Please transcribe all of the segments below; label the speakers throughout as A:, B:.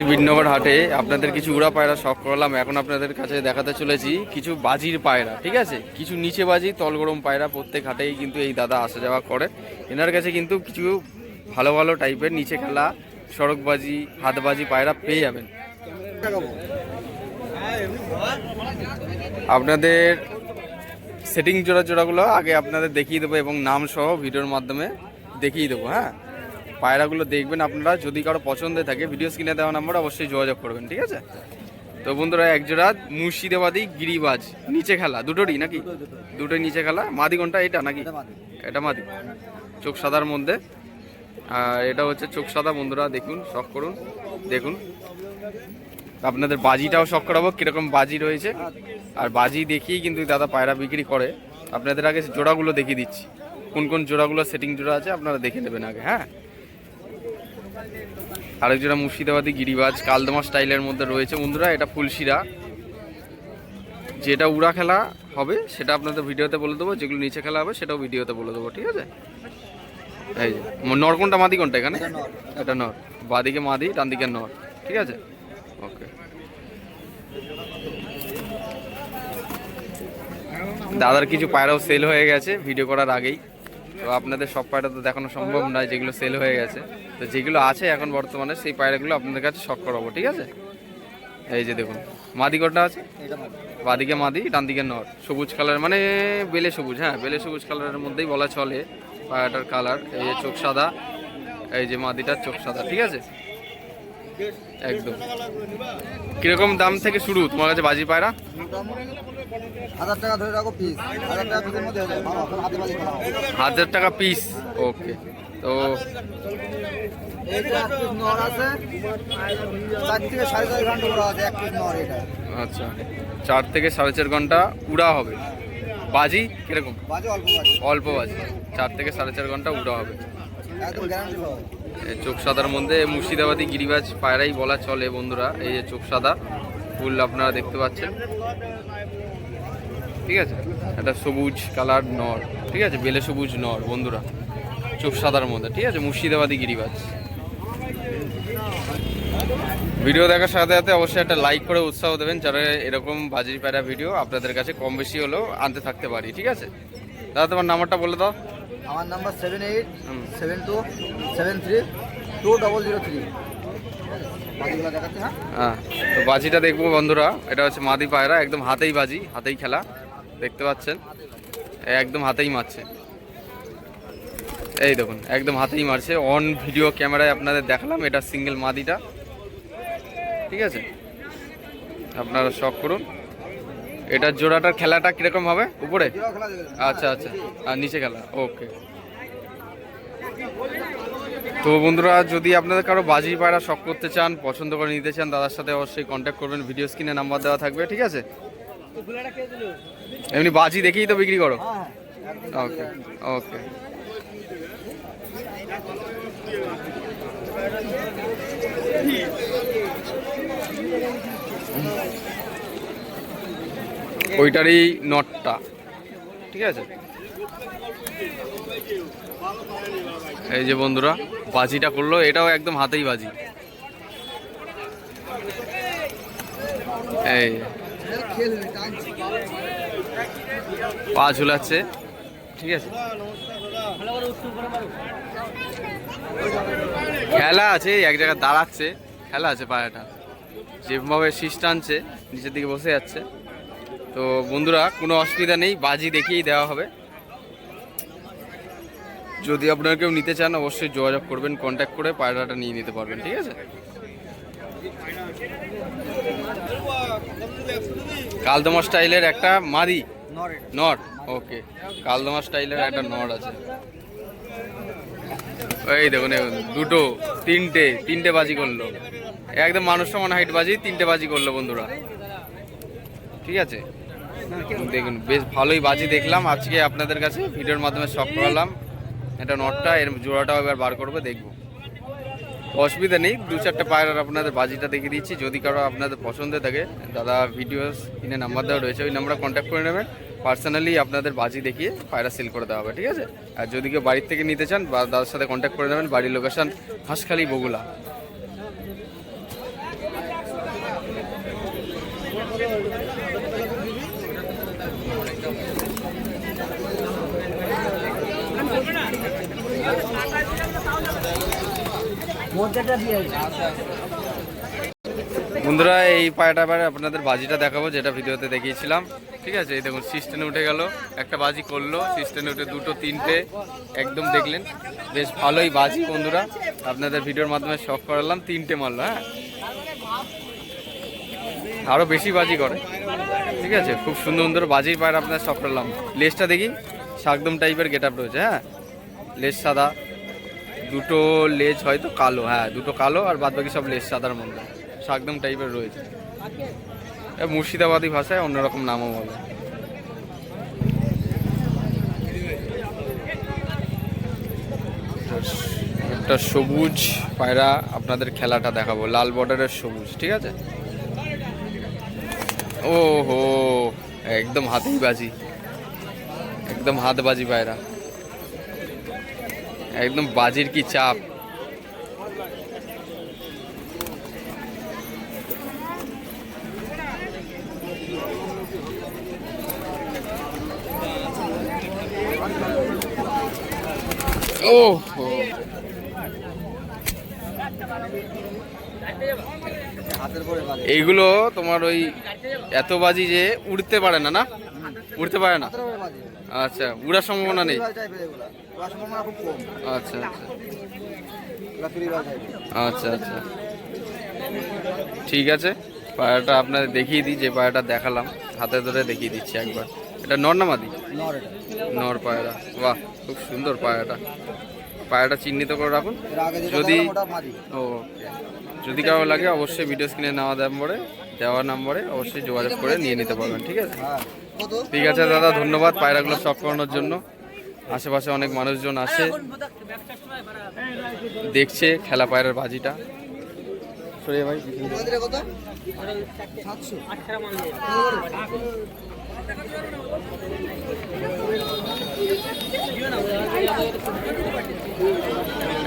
A: বিনগর হাটে আপনাদের কিছু উড়া পায়রা শখ করলাম। এখন আপনাদের কাছে দেখাতে চলেছি কিছু বাজির পায়রা, ঠিক আছে? কিছু নিচে বাজি তলগরম পায়রা প্রত্যেক হাটেই কিন্তু এই দাদা আসা যাওয়া করে। এনার কাছে কিন্তু কিছু ভালো ভালো টাইপের নিচে খেলা সড়কবাজি হাতবাজি পায়রা পেয়ে যাবেন। আপনাদের সেটিং জোড়া জোড়াগুলো আগে আপনাদের দেখিয়ে দেবো এবং নাম সহ ভিডিওর মাধ্যমে দেখিয়ে দেবো হ্যাঁ? পায়রাগুলো দেখবেন আপনারা যদি কারও পছন্দের থাকে ভিডিও স্ক্রিনে দেওয়া নাম্বার অবশ্যই যোগাযোগ করবেন ঠিক আছে? তো বন্ধুরা এক জোড়া মুর্শিদাবাদী গিরিবাজ নিচে খেলা দুটোরই নাকি? দুটোই নিচে খেলা। মাদি কোনটা? এটা নাকি? এটা মাদি। চোখ সাদার মধ্যে। আর এটা হচ্ছে চোখ সাদা বন্ধুরা দেখুন শখ করুন দেখুন। আপনাদের বাজিটাও শখ করাবো কীরকম বাজি রয়েছে। আর বাজি দেখিয়েই কিন্তু দাদা পায়রা বিক্রি করে। আপনাদের আগে জোড়াগুলো দেখিয়ে দিচ্ছি। কোন কোন জোড়াগুলো সেটিং জোড়া আছে আপনারা দেখে নেবেন আগে হ্যাঁ? আরেক জোড়া মুর্শিদাবাদী গিরিবাজ কালদমা স্টাইলের মধ্যে রয়েছে। বন্ধুরা এটা ফুলশিরা। যেটা উড়া খেলা হবে সেটা আপনাদের ভিডিওতে বলে দেবো। যেগুলো নিচে খেলা হবে সেটাও ভিডিওতে বলে দেবো ঠিক আছে? এই যে নর কোনটা? মাদি কোনটা এখানে? এটা নর। বাদিকে মাদি ডান দিকে নর ঠিক আছে? ওকে। দাদার কিছু পায়রাও সেল হয়ে গেছে ভিডিও করার আগেই। তো আপনাদের সব পায়রা তো দেখানো সম্ভব নয়, যেগুলো সেল হয়ে গেছে। তো যেগুলো আছে এখন বর্তমানে সেই পায়রাগুলো আপনাদের কাছে শখ করাবো, ঠিক আছে? এই যে দেখুন, মাদি কটা আছে? বাদিকে মাদি ডান দিকে নর। সবুজ কালার মানে বেলে সবুজ হ্যাঁ বেলে সবুজ কালারের মধ্যেই বলা চলে পায়রাটার কালার এই যে চোখ সাদা, এই যে মাদিটার চোখ সাদা, ঠিক আছে? একদম। কীরকম দাম থেকে শুরু তোমার কাছে বাজি পায়রা?
B: হাজার টাকা ধরে রাখো পিস হাজার টাকা পিসের মধ্যে হয়ে।
A: হাজার টাকা পিস ওকে তো আচ্ছা। চার থেকে সাড়ে চার ঘণ্টা উড়া হবে। বাজি? কীরকম?
B: অল্প বাজে।
A: চার থেকে সাড়ে চার ঘণ্টা উড়া হবে। চোখ সাদার মধ্যে মুর্শিদাবাদী গিরিবাজ পায়রাই বলা চলে বন্ধুরা। এই যে চোখ সাদা ফুল আপনারা দেখতে পাচ্ছেন। ঠিক আছে? একটা সবুজ কালার নর ঠিক আছে? বেলে সবুজ নর বন্ধুরা। চোখ সাদার মধ্যে ঠিক আছে? মুর্শিদাবাদী গিরিবাজ। ভিডিও দেখার সাথে সাথে অবশ্যই একটা লাইক করে উৎসাহ দেবেন যারা এরকম বাজির প্যারা ভিডিও আপনাদের কাছে কম বেশি হলেও আনতে থাকতে পারি ঠিক আছে? দাদা তোমার নাম্বারটা বলে দাও।
B: আমার number seven eight seven two seven three two double zero three হ্যাঁ
A: তো বাজিটা দেখব বন্ধুরা এটা হচ্ছে মাদি পায়রা একদম হাতেই বাজি হাতেই খেলা। দেখতে পাচ্ছেন? একদম হাতেই মারছে। এই দেখুন, একদম হাতেই মারছে। অন ভিডিও ক্যামেরায় আপনাদের দেখালাম, এটা সিঙ্গেল মাদিটা। ঠিক আছে? আপনারা শখ করুন। এটার জোড়াটার খেলাটা কীরকম হবে? উপরে? আচ্ছা আচ্ছা। আর নিচে খেলা। ওকে তো বন্ধুরা, যদি আপনাদের কারও বাজি পায়রা শখ করতে চান, পছন্দ করে নিতে চান, দাদার সাথে অবশ্যই কন্ট্যাক্ট করবেন। ভিডিও স্ক্রিনে নাম্বার দেওয়া থাকবে, ঠিক আছে? এমনি বাজি দেখেই তো বিক্রি করো?
B: হ্যাঁ হ্যাঁ।
A: ওকে ওকে। ওইটারই নটটা ঠিক আছে? এই যে বন্ধুরা বাজিটা করল এটাও একদম হাতেই বাজি। এই। পা ঝুলাচ্ছে। ঠিক আছে। খেলা আছে, এক জায়গায় দাঁড়াচ্ছে। খেলা আছে পায়াটা যেভাবে শীষ টানছে, নিচের দিকে বসে যাচ্ছে। তো বন্ধুরা, কোনো অসুবিধা নেই, বাজি দেখিয়েই দেওয়া হবে। যদি আপনারা কেউ নিতে চান, অবশ্যই যোগাযোগ করবেন কন্ট্যাক্ট করে পায়রাটা নিয়ে নিতে পারবেন, ঠিক আছে? কালদমা স্টাইলের একটা মাদি?
B: এটা।
A: Not okay. কালদমা স্টাইলের একটা নট আছে। এই দেখুন, দুটো তিনটে তিনটে বাজি করল। একদম মানুষ সমান হাইট বাজি তিনটে বাজি করল বন্ধুরা। ঠিক আছে? দেখুন বেশ ভালোই বাজি দেখলাম। আজকে আপনাদের কাছে ভিডিওর মাধ্যমে শখ করালাম। এটা নটটা এর জোড়াটাও এবার বার করবে দেখব। অসুবিধা নেই। দু চারটে পায়ের আপনাদের বাজিটা দেখিয়ে দিচ্ছি। যদি কারও আপনাদের পছন্দ থাকে, দাদা ভিডিওস কিনে নাম্বার দেওয়া রয়েছে, ওই নাম্বারে কন্ট্যাক্ট করে নেবেন। পার্সোনালি আপনাদের বাজি দেখিয়ে পায়রা সেল করে দেওয়া হবে, ঠিক আছে? আর যদি কেউ বাড়ির থেকে নিতে চান বা দাদার সাথে কন্ট্যাক্ট করে নেবেন, বাড়ির location Hanskhali Bagula.
B: Thank you.
A: বন্ধুরা, এই পায়রাটা এবার আপনাদের বাজিটা দেখাবো, যেটা ভিডিওতে দেখিয়েছিলাম। ঠিক আছে, এই দেখুন সিস্টেনে উঠে গেল, একটা বাজি করল সিস্টেনে উঠে দুটো, তিনটে, একদম দেখলেন, বেশ ভালোই বাজি, বন্ধুরা। আপনাদের ভিডিওর মাধ্যমে শখ করালাম, তিনটে মারলো হ্যাঁ? আরও বেশি বাজি করে। ঠিক আছে, খুব সুন্দর সুন্দর বাজির পায়রা আপনার শখ করলাম। লেজটা দেখি, শাকদম টাইপের গেট আপ রয়েছে হ্যাঁ? লেজ সাদা। দুটো লেজ হয়তো কালো হ্যাঁ দুটো কালো আর বাদ বাকি সব লেজ সাদার মধ্যে। শাকদম টাইপের রয়েছে। মুর্শিদাবাদী ভাষায় অন্যরকম নামও বলে। একটা সবুজ পায়রা আপনাদের খেলাটা দেখাবো, লাল বর্ডারের সবুজ, ঠিক আছে? ও হো একদম হাতেই বাজি একদম হাত বাজি পায়রা। একদম বাজির কি চাপ। ও এইগুলো তোমার ওই এত বাজি যে উড়তে পারে না না? উড়তে পারে না?
B: বাজে
A: আচ্ছা উড়ার সম্ভাবনা নেই। আচ্ছা আচ্ছা। আচ্ছা আচ্ছা। ঠিক আছে পায়রাটা আপনাদের দেখিয়ে দিই যে পায়রাটা দেখালাম হাতে ধরে দেখিয়ে দিচ্ছি একবার। এটা নর না মাদি?
B: নর
A: পায়রা বাহ খুব সুন্দর পায়রাটা পায়রাটা চিহ্নিত করে রাখুন। যদি- ওকে যদি কারও লাগে অবশ্যই ভিডিও স্ক্রিনে নেওয়া নম্বরে দেওয়া নম্বরে অবশ্যই যোগাযোগ করে নিয়ে নিতে পারবেন ঠিক আছে?
B: হ্যাঁ।
A: ঠিক আছে দাদা ধন্যবাদ পায়রাগুলো শখ করানোর জন্য। আশেপাশে অনেক মানুষজন আসে দেখছে খেলা পায়রার বাজিটা। সরিয়ে ভাই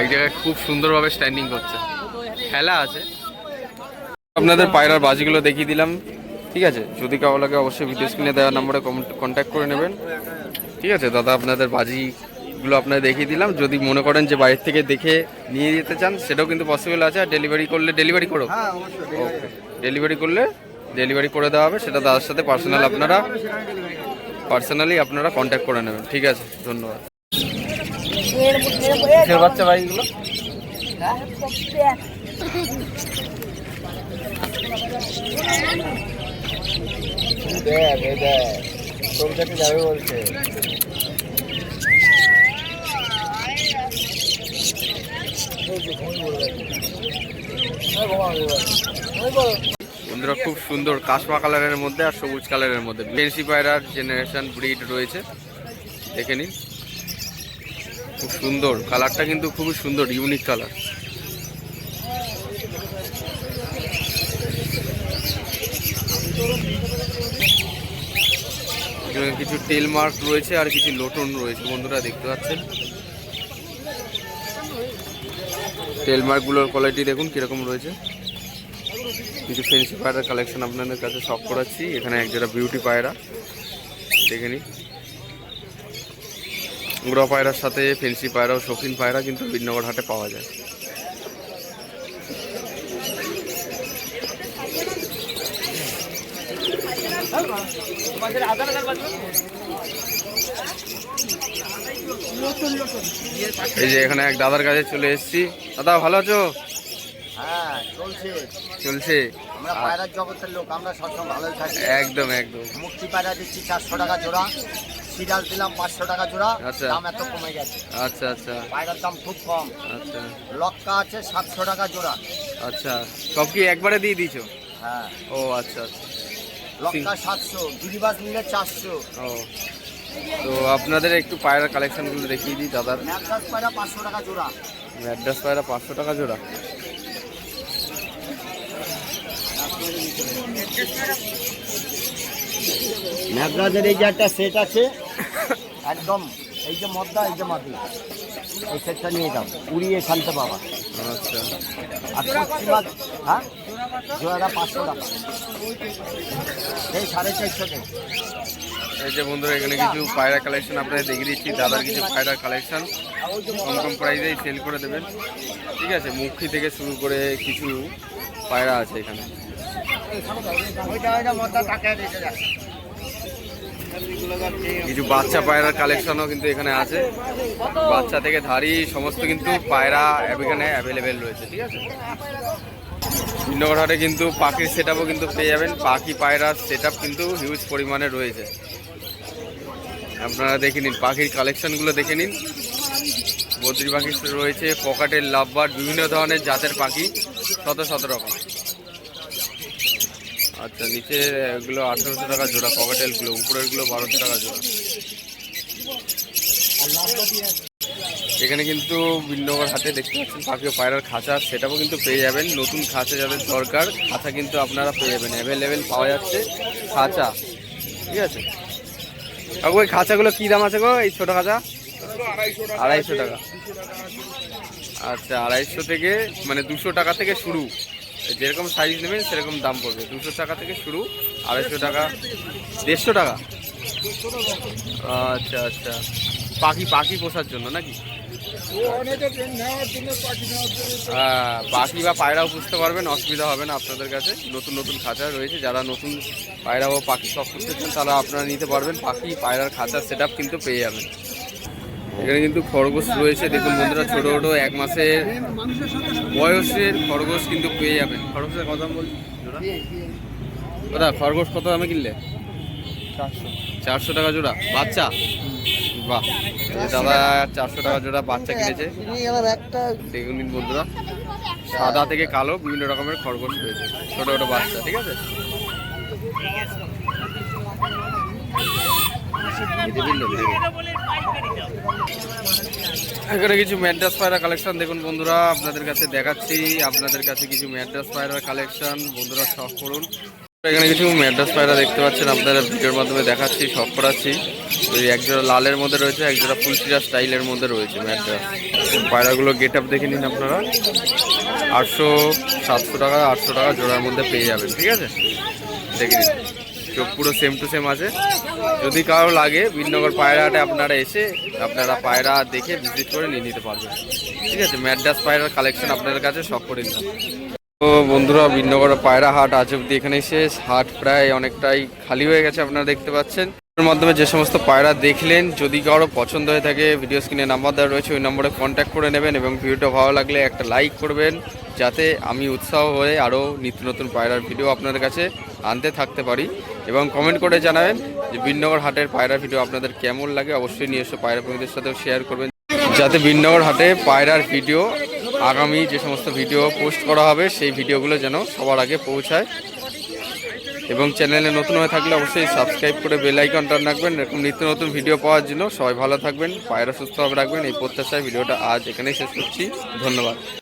A: এক জায়গায় খুব সুন্দরভাবে স্ট্যান্ডিং করছে। খেলা আছে। আপনাদের পায়রার বাজিগুলো দেখিয়ে দিলাম। ঠিক আছে যদি কারও লাগে অবশ্যই ভিডিও স্ক্রিনে দেওয়া নম্বরে কন্ট্যাক্ট করে নেবেন। ঠিক আছে দাদা আপনাদের বাজিগুলো আপনাদের দেখিয়ে দিলাম। যদি মনে করেন যে বাইরে থেকে দেখে নিয়ে যেতে চান সেটাও কিন্তু পসিবল আছে। আর ডেলিভারি করলে ডেলিভারি করো।
B: হ্যাঁ
A: ওকে ডেলিভারি করলে ডেলিভারি করে দেওয়া হবে। সেটা দাদার সাথে পার্সোনাল আপনারা পার্সোনালি আপনারা কন্ট্যাক্ট করে নেবেন। ঠিক আছে ধন্যবাদ। বাচ্চা ভাইগুলো বন্ধুরা, খুব সুন্দর কাশমা কালারের মধ্যে আর সবুজ কালারের মধ্যে। ফেন্সি পায়রার জেনারেশন ব্রিড রয়েছে। দেখে নিন। খুব সুন্দর। কালারটা কিন্তু খুবই সুন্দর ইউনিক কালার এখানে কিছু টেল মার্ক রয়েছে আর কিছু লোটন রয়েছে, বন্ধুরা দেখতে পাচ্ছেন। টেল মার্কগুলোর কোয়ালিটি দেখুন কীরকম রয়েছে। কিছু ফেন্সি পায়রার কালেকশন আপনাদের কাছে শখ করাচ্ছি, এখানে এক জোড়া বিউটি পায়রা, দেখে নিন। উড়া পায়রার সাথে ফেন্সি পায়রা ও শৌখিন পায়রা, কিন্তু বিনগর হাটে পাওয়া যায়। এই যে এখানে এক দাদার কাছে চলে এসেছি। দাদা ভালো আছো?
B: হ্যাঁ চলছে।
A: চলছে?
B: আমরা পায়রার জগতের লোক আমরা সবসময় ভালোই থাকি।
A: একদম একদম।
B: মুক্তি পায়রা দিচ্ছি চারশো টাকা জোড়া। সিরিয়াল দিলাম পাঁচশো টাকা জোড়া।
A: আচ্ছা।
B: দাম এত কমে গেছে।
A: আচ্ছা আচ্ছা।
B: পায়রার দাম খুব কম।
A: আচ্ছা।
B: লক্কা আছে সাতশো টাকা জোড়া।
A: আচ্ছা। সব কি একবারে দিয়ে দিয়েছ?
B: হ্যাঁ।
A: ও আচ্ছা আচ্ছা।
B: লক্কা সাতশো গিরিবাস নিলে চারশো।
A: ও। তো আপনাদের একটু পায়রার কালেকশনগুলো দেখিয়ে দিই দাদার।
B: ম্যাকডাস পায়রা পাঁচশো টাকা জোড়া।
A: অ্যাড্রেস পায়রা পাঁচশো টাকা জোড়া।
B: ম্যাকডাসের এই যে একটা সেট আছে একদম এই যে মদ্দা এই যে মাটি এই সেটটা নিয়ে যাও। উড়িয়ে শান্ত বাবা।
A: আচ্ছা।
B: আর পশ্চিমা হ্যাঁ? জোড়াটা পাঁচশো টাকা। এই সাড়ে চারশো
A: এই যে বন্ধুরা, এখানে কিছু পায়রা কালেকশন আপনাদের দেখিয়ে দিচ্ছি। দাদার কিছু পায়রা কালেকশন কম কম প্রাইসেই সেল করে দেবেন। ঠিক আছে, মুখি থেকে শুরু করে কিছু পায়রা আছে এখানে। কিছু বাচ্চা পায়রার কালেকশনও কিন্তু এখানে আছে। বাচ্চা থেকে ধারি সমস্ত কিন্তু পায়রা এখানে অ্যাভেলেবেল রয়েছে, ঠিক আছে? ভিন্নগর হাটে কিন্তু পাখির সেট কিন্তু পেয়ে যাবেন। পাখি পায়রার সেট কিন্তু হিউজ পরিমাণে রয়েছে। আপনারা দেখে নিন, পাখির কালেকশনগুলো দেখে নিন। বদ্রি পাখি রয়েছে, পকাটের লাভবার, বিভিন্ন ধরনের জাতের পাখি, শত শত রকম। আচ্ছা নিচে এগুলো আঠেরোশো টাকা জোড়া পকেটেলগুলো উপরেরগুলো বারোশো টাকা জোড়া। এখানে কিন্তু বিন্নগর হাতে দেখতে পাচ্ছেন পাখি ও পায়রার খাঁচা, সেটাও কিন্তু পেয়ে যাবেন। নতুন খাঁচা যাদের দরকার, খাঁচা কিন্তু আপনারা পেয়ে যাবেন। অ্যাভেলেবেল পাওয়া যাচ্ছে খাঁচা। ঠিক আছে? কাকু ওই খাঁচাগুলো কী দাম আছে গো? এই ছোটো খাঁচা? আড়াইশো টাকা। আচ্ছা আড়াইশো থেকে মানে দুশো টাকা থেকে শুরু। যেরকম সাইজ নেবেন, সেরকম দাম পড়বে। দুশো টাকা থেকে শুরু, আড়াইশো টাকা, দেড়শো টাকা। আচ্ছা আচ্ছা। পাখি পাখি পোষার জন্য নাকি? হ্যাঁ পাখি বা পায়রাও পুষতে পারবেন অসুবিধা হবে না আপনাদের কাছে। নতুন নতুন খাঁচা রয়েছে যারা নতুন পায়রা ও পাখি সব পুষতে চান তারা আপনারা নিতে পারবেন। পাখি পায়রার খাঁচার সেট কিন্তু পেয়ে যাবেন। এখানে কিন্তু খরগোশ রয়েছে। দেখুন বন্ধুরা ছোট ছোট এক মাসের বয়সের খরগোশ কিন্তু পেয়ে যাবেন। খরগোশের কথা বলছি বলি দাদা খরগোশ কত দামে কিনলে? চারশো। চারশো টাকা জোড়া। বাচ্চা? বাহ দাদা চারশো টাকা জোড়া বাচ্চা কিনেছে। দেখুন নিন বন্ধুরা, সাদা থেকে কালো, বিভিন্ন রকমের খরগোশ রয়েছে। ছোট ছোট বাচ্চা, ঠিক আছে? এখানে কিছু ম্যাড্রাস পায়রা কালেকশন, দেখুন বন্ধুরা, আপনাদের কাছে দেখাচ্ছি। আপনাদের কাছে কিছু ম্যাড্রাস পায়রার কালেকশন, বন্ধুরা, শখ করুন। এখানে কিছু ম্যাড্রাস পায়রা দেখতে পাচ্ছেন আপনারা ভিডিওর মাধ্যমে দেখাচ্ছি শখ করাচ্ছি। ওই একজোড়া লালের মধ্যে রয়েছে একজোড়া ফুলচিরা স্টাইলের মধ্যে রয়েছে ম্যাড্রাস পায়রাগুলো গেট আপ দেখে নিন আপনারা। আটশো, সাতশো টাকা, আটশো টাকা জোড়ার মধ্যে পেয়ে যাবেন, ঠিক আছে? দেখে নিন, চোখ পুরো সেম টু সেম আছে। যদি কারও লাগে বিনগর পায়রাহাটে আপনারা এসে আপনারা পায়রা দেখে ভিজিট করে নিয়ে নিতে পারবেন। ঠিক আছে ম্যাড্রাস পায়রার কালেকশন আপনাদের কাছে সব করে দিলাম বন্ধুরা বিনগর পায়রা হাট আজ অব্দি এখানে শেষ। হাট প্রায় অনেকটাই খালি হয়ে গেছে, আপনারা দেখতে পাচ্ছেন। এর মাধ্যমে যে সমস্ত পায়রা দেখলেন, যদি কারও পছন্দ হয়ে থাকে ভিডিও স্ক্রিনে নাম্বার দেওয়া রয়েছে, ওই নম্বরে কন্ট্যাক্ট করে নেবেন এবং ভিডিওটা ভালো লাগলে একটা লাইক করবেন, যাতে আমি উৎসাহ হয়ে আরও নিত্য নতুন পায়রার ভিডিও আপনাদের কাছে আনতে থাকতে পারি। এবং কমেন্ট করে জানাবেন যে বিনগর হাটের পায়রা ভিডিও আপনাদের কেমন লাগে। অবশ্যই এসে পায়রা প্রেমীদের সাথেও শেয়ার করবেন। যাতে বিনগর হাটে পায়রার ভিডিও আগামী যে সমস্ত ভিডিও পোস্ট করা হবে, সেই ভিডিওগুলো যেন সবার আগে পৌঁছায়। এবং চ্যানেলে নতুন হয়ে থাকলে অবশ্যই সাবস্ক্রাইব করে বেল আইকনটা রাখবেন। এরকম নিত্য নতুন ভিডিও পাওয়ার জন্য সবাই ভালো থাকবেন, পায়রা সুস্থভাবে রাখবেন। এই প্রত্যাশায় ভিডিওটা আজ এখানেই শেষ করছি। ধন্যবাদ।